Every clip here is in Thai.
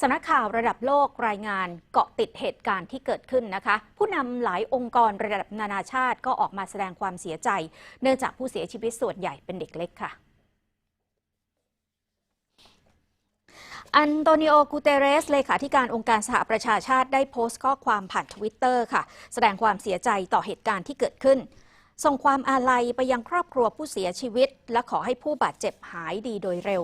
สำนักข่าวระดับโลกรายงานเกาะติดเหตุการณ์ที่เกิดขึ้นนะคะ ผู้นำหลายองค์กรระดับนานาชาติก็ออกมาแสดงความเสียใจ เนื่องจากผู้เสียชีวิตส่วนใหญ่เป็นเด็กเล็กค่ะอันโตนิโอ กูเตเรส เลขาธิการองค์การสหประชาชาติได้โพสต์ข้อความผ่านทวิตเตอร์ค่ะ แสดงความเสียใจต่อเหตุการณ์ที่เกิดขึ้น ส่งความอาลัยไปยังครอบครัวผู้เสียชีวิต และขอให้ผู้บาดเจ็บหายดีโดยเร็ว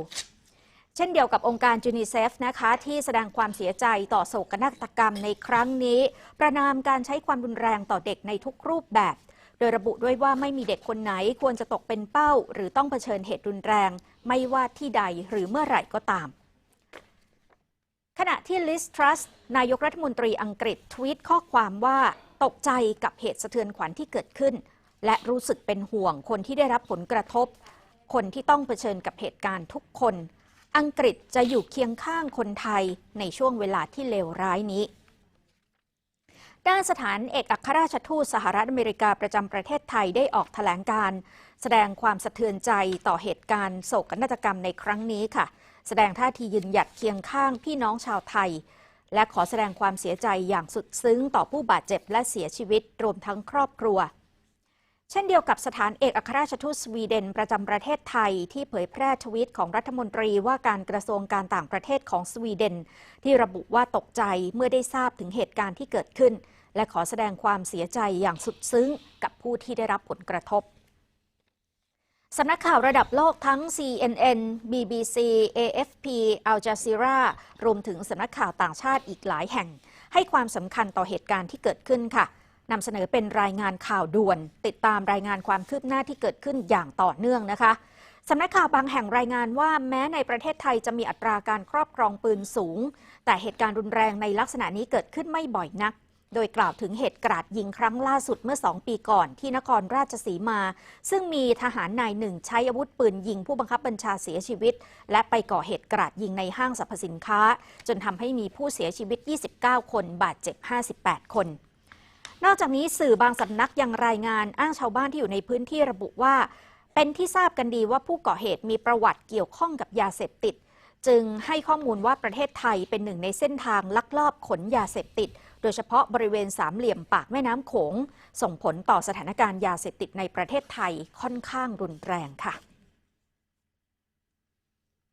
เช่นเดียวกับองค์การจูนิเซฟนะคะที่แสดงความเสียใจต่อโศกนาฏกรรมในครั้งนี้ ประนามการใช้ความรุนแรงต่อเด็กในทุกรูปแบบ โดยระบุด้วยว่าไม่มีเด็กคนไหนควรจะตกเป็นเป้า หรือต้องเผชิญเหตุรุนแรง ไม่ว่าที่ใดหรือเมื่อไหร่ก็ตาม ขณะที่ลิสทรัสนายกรัฐมนตรีอังกฤษทวีตข้อความว่าตกใจกับเหตุสะเทือนขวัญที่เกิดขึ้น และรู้สึกเป็นห่วงคนที่ได้รับผลกระทบ คนที่ต้องเผชิญกับเหตุการณ์ทุกคน อังกฤษจะอยู่เคียงข้างคนไทยในช่วงเวลาที่เลวร้ายนี้ ด้านสถานเอกอัครราชทูตสหรัฐอเมริกาประจำประเทศไทยได้ออกแถลงการ แสดงความสะเทือนใจต่อเหตุการณ์โศกนาฏกรรมในครั้งนี้ค่ะ แสดงท่าทียืนหยัดเคียงข้างพี่น้องชาวไทย และขอแสดงความเสียใจอย่างสุดซึ้งต่อผู้บาดเจ็บและเสียชีวิตรวมทั้งครอบครัว เช่นเดียวกับสถานเอกอัครราชทูตสวีเดนประจำประเทศไทย ที่เผยแพร่ทวีตของรัฐมนตรีว่าการกระทรวงการต่างประเทศของสวีเดน ที่ระบุว่าตกใจเมื่อได้ทราบถึงเหตุการณ์ที่เกิดขึ้น และขอแสดงความเสียใจอย่างสุดซึ้งกับผู้ที่ได้รับผลกระทบสำนักข่าวระดับโลกทั้ง CNN, BBC, AFP, Al Jazeera รวมถึงสำนักข่าวต่างชาติอีกหลายแห่ง ให้ความสำคัญต่อเหตุการณ์ที่เกิดขึ้นค่ะ นำเสนอเป็นรายงานข่าวด่วน ติดตามรายงานความคืบหน้าที่เกิดขึ้นอย่างต่อเนื่องนะคะสำนักข่าวบางแห่งรายงานว่าแม้ในประเทศไทยจะมีอัตราการครอบครองปืนสูง แต่เหตุการณ์รุนแรงในลักษณะนี้เกิดขึ้นไม่บ่อยนัก โดยกล่าวถึงเหตุกราดยิงครั้งล่าสุดเมื่อสองปีก่อนที่นครราชสีมา ซึ่งมีทหารนายหนึ่งใช้อาวุธปืนยิงผู้บังคับบัญชาเสียชีวิต และไปก่อเหตุกราดยิงในห้างสรรพสินค้า จนทำให้มีผู้เสียชีวิต 29 คนบาดเจ็บ 58 คน นอกจากนี้สื่อบางสำนักยังรายงานอ้างชาวบ้านที่อยู่ในพื้นที่ระบุว่า เป็นที่ทราบกันดีว่าผู้ก่อเหตุมีประวัติเกี่ยวข้องกับยาเสพติด จึงให้ข้อมูลว่าประเทศไทยเป็นหนึ่งในเส้นทางลักลอบขนยาเสพติด โดยเฉพาะบริเวณสามเหลี่ยมปากแม่น้ำโขง ส่งผลต่อสถานการณ์ยาเสพติดในประเทศไทยค่อนข้างรุนแรงค่ะ